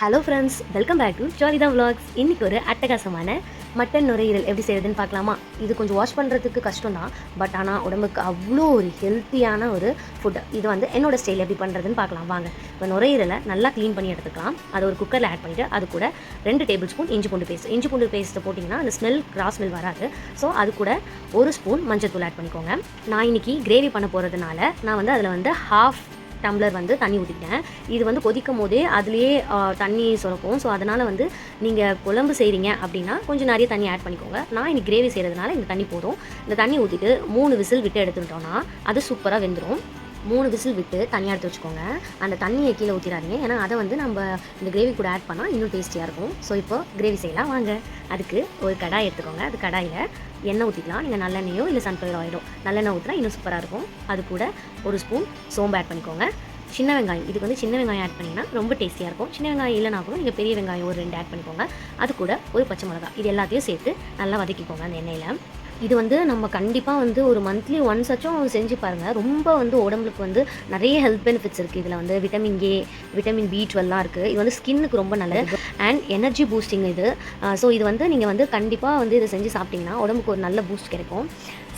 Hello friends welcome back to Jalitha vlogs. இன்னைக்கு ஒரு அட்டகாசமான மட்டன் நுரையீரல் எப்படி செய்யறதுன்னு பார்க்கலாமா? இது கொஞ்சம் வாஷ் பண்ணுறதுக்கு கஷ்டம் தான் பட் ஆனால் உடம்புக்கு அவ்வளோ ஒரு ஹெல்த்தியான ஒரு ஃபுட் இது வந்து என்னோட ஸ்டைல் எப்படி பண்ணுறதுன்னு பார்க்கலாம். வாங்க இப்போ நுரையீரலை நல்லா க்ளீன் பண்ணி எடுத்துக்கலாம். அதை ஒரு குக்கரில் ஆட் பண்ணிவிட்டு அது கூட ரெண்டு டேபிள் ஸ்பூன் இஞ்சி பூண்டு பேஸ்ட் இஞ்சி பூண்டு பேஸ்ட்டு போட்டிங்கன்னா அந்த ஸ்மெல் கிராஸ் ஸ்மெல் வராது. ஸோ அது கூட ஒரு ஸ்பூன் மஞ்சள் தூள் ஆட் பண்ணிக்கோங்க. நான் இன்னைக்கு கிரேவி பண்ண போகிறதுனால நான் வந்து அதில் வந்து ஹாஃப் டம்ளர் வந்து தண்ணி ஊற்றிக்கிட்டேன் இது வந்து கொதிக்கும் போதே அதுலேயே தண்ணி சுரக்கும் ஸோ அதனால் வந்து நீங்கள் குழம்பு செய்கிறீங்க அப்படின்னா கொஞ்சம் நிறைய தண்ணி ஆட் பண்ணிக்கோங்க. நான் இன்னைக்கு கிரேவி செய்கிறதுனால இந்த தண்ணி போதும். இந்த தண்ணி ஊற்றிட்டு மூணு விசில் விட்டு எடுத்துட்டோம்னா அது சூப்பராக வெந்துடும் மூணு விசில் விட்டு தனியாக எடுத்து வச்சுக்கோங்க. அந்த தண்ணியை கீழே ஊற்றிடாதீங்க ஏன்னா அதை வந்து நம்ம இந்த கிரேவி கூட ஆட் பண்ணால் இன்னும் டேஸ்டியாக இருக்கும். ஸோ இப்போ கிரேவி செய்யலாம். வாங்க. அதுக்கு ஒரு கடாய் எடுத்துக்கோங்க. அது கடாயில் எண்ணெய் ஊற்றிக்கலாம் நீங்கள் நல்லெண்ணெயோ இல்லை சன்ஃப்ளவர் ஆயிலோ நல்லெண்ணெய் ஊற்றினா இன்னும் சூப்பராக இருக்கும். அது கூட ஒரு ஸ்பூன் சோம்பு ஆட் பண்ணிக்கோங்க. சின்ன வெங்காயம். இதுக்கு வந்து சின்ன வெங்காயம் ஆட் பண்ணிங்கன்னா ரொம்ப டேஸ்டியாக இருக்கும். சின்ன வெங்காயம் இல்லைனா கூட நீங்கள் பெரிய வெங்காயம் ஒரு ரெண்டு ஆட் பண்ணிக்கோங்க. அது கூட ஒரு பச்சை மிளகா இது எல்லாத்தையும் சேர்த்து நல்லா வதக்கிக்கோங்க அந்த எண்ணெயில். இது வந்து நம்ம கண்டிப்பாக வந்து ஒரு மந்த்லி ஒன்ஸ் ஆச்சும் செஞ்சு பாருங்கள் ரொம்ப வந்து உடம்புக்கு வந்து நிறைய ஹெல்த் பெனிஃபிட்ஸ் இருக்குது இதில் வந்து விட்டமின் ஏ விட்டமின் பி டுவெல்லாம் இருக்குது இது வந்து ஸ்கின்னுக்கு ரொம்ப நல்லது. அண்ட் எனர்ஜி பூஸ்டிங் இது. ஸோ இது வந்து நீங்கள் வந்து கண்டிப்பாக வந்து இதை செஞ்சு சாப்பிட்டிங்கன்னா உடம்புக்கு ஒரு நல்ல பூஸ்ட் கிடைக்கும்.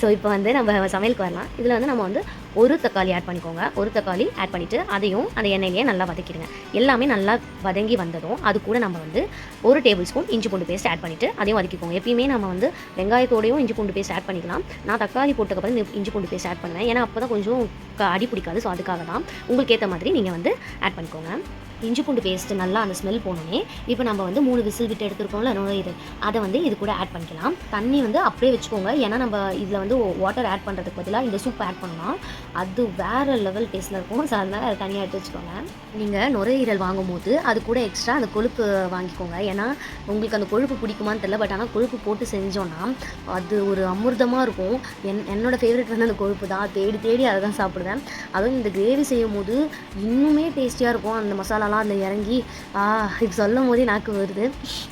ஸோ இப்போ வந்து நம்ம சமையலுக்கு வரலாம். இதில் வந்து நம்ம வந்து ஒரு தக்காளி ஆட் பண்ணிக்கோங்க. ஒரு தக்காளி ஆட் பண்ணிவிட்டு அதையும் அந்த எண்ணெயிலேயே நல்லா வதக்கிடுங்க. எல்லாமே நல்லா வதங்கி வந்ததும் அது கூட நம்ம வந்து ஒரு டேபிள் ஸ்பூன் இஞ்சி பூண்டு பேஸ்ட் ஆட் பண்ணிவிட்டு அதையும் வதக்கிக்கோங்க. எப்பயுமே நம்ம வந்து வெங்காயத்தோடையும் இஞ்சி பூண்டு பேஸ்ட் ஆட் பண்ணிக்கலாம். நான் தக்காளி போட்டதுக்கப்புறம் இந்த இஞ்சி பூண்டு பேஸ்ட் ஆட் பண்ணுவேன். ஏன்னா அப்போ தான் கொஞ்சம் க- அடி பிடிக்காது. ஸோ அதுக்காக தான் உங்களுக்கு ஏற்ற மாதிரி நீங்கள் வந்து ஆட் பண்ணிக்கோங்க. இஞ்சி பூண்டு பேஸ்ட் நல்லா அந்த ஸ்மெல் போனோடனே இப்போ நம்ம வந்து மூணு விசில் விட்டு எடுத்துருக்கோம்ல நுரையீரல் அதை வந்து இது கூட ஆட் பண்ணிக்கலாம். தண்ணி வந்து அப்படியே வச்சுக்கோங்க. ஏன்னா நம்ம இதில் வந்து வாட்டர் ஆட் பண்ணுறதுக்கு பதிலாக இந்த சூப் ஆட் பண்ணோம்னா அது வேறு லெவல் டேஸ்ட்டில் இருக்கும். ஸோ அதனால் அதை தனியாக எடுத்து வச்சுக்கோங்க. நீங்கள் நுரையீரல் வாங்கும்போது அது கூட எக்ஸ்ட்ரா அந்த கொழுப்பு வாங்கிக்கோங்க. ஏன்னா உங்களுக்கு அந்த கொழுப்பு பிடிக்குமான்னு தெரியல பட் ஆனால் கொழுப்பு போட்டு செஞ்சோன்னா அது ஒரு அமிர்தமாக இருக்கும். என் என்னோடய ஃபேவரட் வந்து அந்த கொழுப்பு தான். தேடி தேடி அதை தான் சாப்பிடுவேன். அதுவும் இந்த கிரேவி செய்யும் போது இன்னுமே டேஸ்டியாக இருக்கும். அந்த மசாலா மசாலாலாம் அதில் இறங்கி இது சொல்லும் போதே நாக்கு வருது.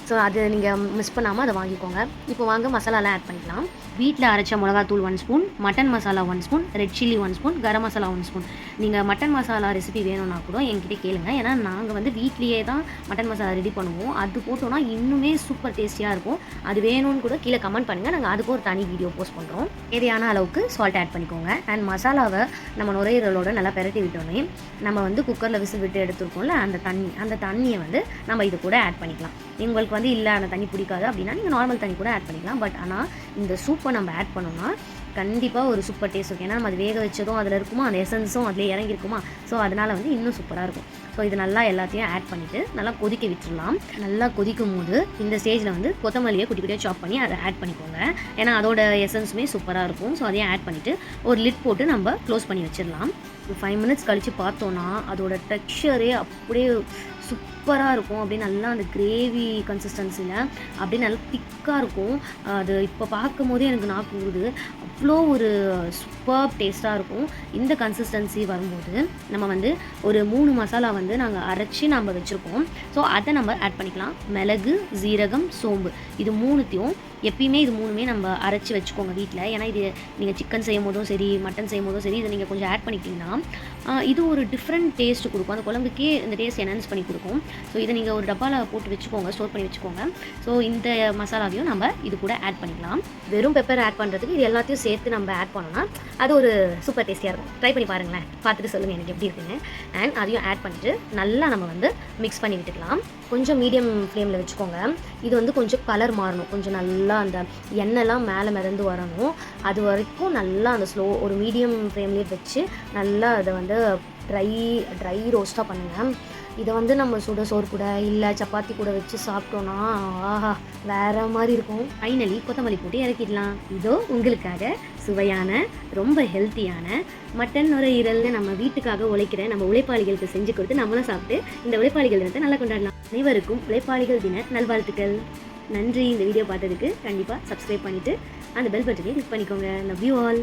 ஸோ அது நீங்கள் மிஸ் பண்ணாமல் அதை வாங்கிக்கோங்க. இப்போ வாங்க மசாலாலாம் ஆட் பண்ணிக்கலாம். வீட்டில் அரைச்ச மிளகாத்தூள் one spoon mutton masala one spoon red chilli one spoon garam masala one spoon நீங்கள் மட்டன் மசாலா ரெசிபி வேணும்னா கூட என்கிட்ட கேளுங்க. ஏன்னா நாங்கள் வந்து வீட்லேயே தான் மட்டன் மசாலா ரெடி பண்ணுவோம். அது போட்டோம்னா இன்னுமே சூப்பர் டேஸ்டியாக இருக்கும். அது வேணும்னு கூட கீழே கமெண்ட் பண்ணுங்கள் நாங்கள் அதுக்கு ஒரு தனி வீடியோ போஸ்ட் பண்ணுறோம் தேவையான அளவுக்கு சால்ட் ஆட் பண்ணிக்கோங்க. அண்ட் மசாலாவை நம்ம நுரையீரலோட நல்லா பெரட்டி விட்டோன்னே நம்ம வந்து குக்கரில் விசில் விட்டு எடுத்துருக்கோம்ல அந்த தண்ணி அந்த தண்ணியை வந்து நம்ம இது கூட ஆட் பண்ணிக்கலாம். உங்களுக்கு வந்து இல்லை அந்த தண்ணி பிடிக்காது அப்படின்னா நீங்கள் நார்மல் தண்ணி கூட ஆட் பண்ணிக்கலாம். பட் ஆனால் இந்த சூப்பை நம்ம ஆட் பண்ணோம்னா கண்டிப்பாக ஒரு சூப்பர் டேஸ்ட் இருக்கும். ஏன்னா நம்ம அது வேக வச்சதும் அதில் இருக்குமா? அந்த எசன்ஸும் அதில் இறங்கியிருக்குமா ஸோ அதனால் வந்து இன்னும் சூப்பராக இருக்கும். ஸோ இது நல்லா எல்லாத்தையும் ஆட் பண்ணிவிட்டு நல்லா கொதிக்க விட்டுடலாம் நல்லா கொதிக்கும் போது இந்த ஸ்டேஜில் வந்து கொத்தமல்லியை குட்டி குட்டியாக சாப் பண்ணி அதை ஆட் பண்ணிக்கோங்க. ஏன்னா அதோட எசன்ஸுமே சூப்பராக இருக்கும். ஸோ அதையும் ஆட் பண்ணிவிட்டு ஒரு லிட் போட்டு நம்ம க்ளோஸ் பண்ணி வச்சிடலாம் ஒரு ஃபைவ் மினிட்ஸ் கழித்து பார்த்தோன்னா அதோட டெக்ஸ்சரே அப்படியே சூப்பராக இருக்கும். அப்படியே நல்லா அந்த கிரேவி கன்சிஸ்டன்சியில் அப்படியே நல்லா திக்காக இருக்கும். அது இப்போ பார்க்கும் போதே எனக்கு நான் கூடுது அவ்வளோ ஒரு சூப்பர் டேஸ்ட்டாக இருக்கும். இந்த கன்சிஸ்டன்சி வரும்போது நம்ம வந்து ஒரு மூணு மசாலா வந்து நாங்கள் அரைச்சி நம்ம வச்சுருக்கோம். ஸோ அதை நம்ம ஆட் பண்ணிக்கலாம். மிளகு ஜீரகம் சோம்பு. இது மூணுத்தையும் எப்பயுமே இது மூணுமே நம்ம அரைச்சி வச்சுக்கோங்க வீட்டில் ஏன்னா இது நீங்கள் சிக்கன் செய்யும் போதும் சரி மட்டன் செய்யும் போதும் சரி இதை நீங்கள் கொஞ்சம் ஆட் பண்ணிக்கிட்டிங்கன்னா இது ஒரு டிஃப்ரெண்ட் டேஸ்ட் கொடுக்கும். அந்த குழம்புக்கே இந்த டேஸ்ட் என்ஹான்ஸ் பண்ணி கொடுக்கும். ஸோ இதை நீங்கள் ஒரு டப்பாவில் போட்டு வச்சுக்கோங்க ஸ்டோர் பண்ணி வச்சுக்கோங்க. ஸோ இந்த மசாலாவையும் நம்ம இது கூட ஆட் பண்ணிக்கலாம். வெறும் பெப்பர் ஆட் பண்ணுறதுக்கு இது எல்லாத்தையும் சேர்த்து நம்ம ஆட் பண்ணோம்னா அது ஒரு சூப்பர் டேஸ்டியாக இருக்கும். ட்ரை பண்ணி பாருங்களேன். பார்த்துட்டு சொல்லுங்கள் எனக்கு எப்படி இருக்குன்னு. அண்ட் அதையும் ஆட் பண்ணிட்டு நல்லா நம்ம வந்து மிக்ஸ் பண்ணி விட்டுக்கலாம். கொஞ்சம் மீடியம் ஃப்ளேமில் வச்சுக்கோங்க. இது வந்து கொஞ்சம் கலர் மாறணும். கொஞ்சம் நல்லா அந்த எண்ணெய்லாம் மேலே மிதந்து வரணும். அது வரைக்கும் நல்லா அந்த ஸ்லோ ஒரு மீடியம் ஃப்ளேம்லேயே வச்சு நல்லா அதை வந்து ட்ரை ட்ரை ரோஸ்ட்டாக பண்ணுங்கள் இதை வந்து நம்ம சுட சோறு கூட இல்லை சப்பாத்தி கூட வச்சு சாப்பிட்டோன்னா ஆஹா வேற மாதிரி இருக்கும். ஃபைனலி கொத்தமல்லி போட்டு இறக்கிடலாம். இதோ உங்களுக்காக சுவையான ரொம்ப ஹெல்த்தியான மட்டன் நுரையீரல்னு நம்ம வீட்டுக்காக உழைக்கிற நம்ம உழைப்பாளிகளுக்கு செஞ்சு கொடுத்து நம்மளும் சாப்பிட்டு இந்த உழைப்பாளிகள் தினத்தை நல்லா கொண்டாடலாம். அனைவருக்கும் உழைப்பாளிகள் தின நல்வாழ்த்துக்கள். நன்றி. இந்த வீடியோ பார்த்ததுக்கு கண்டிப்பாக சப்ஸ்கிரைப் பண்ணிவிட்டு அந்த பெல் பட்டனையும் கிளிக் பண்ணிக்கோங்க. Love you all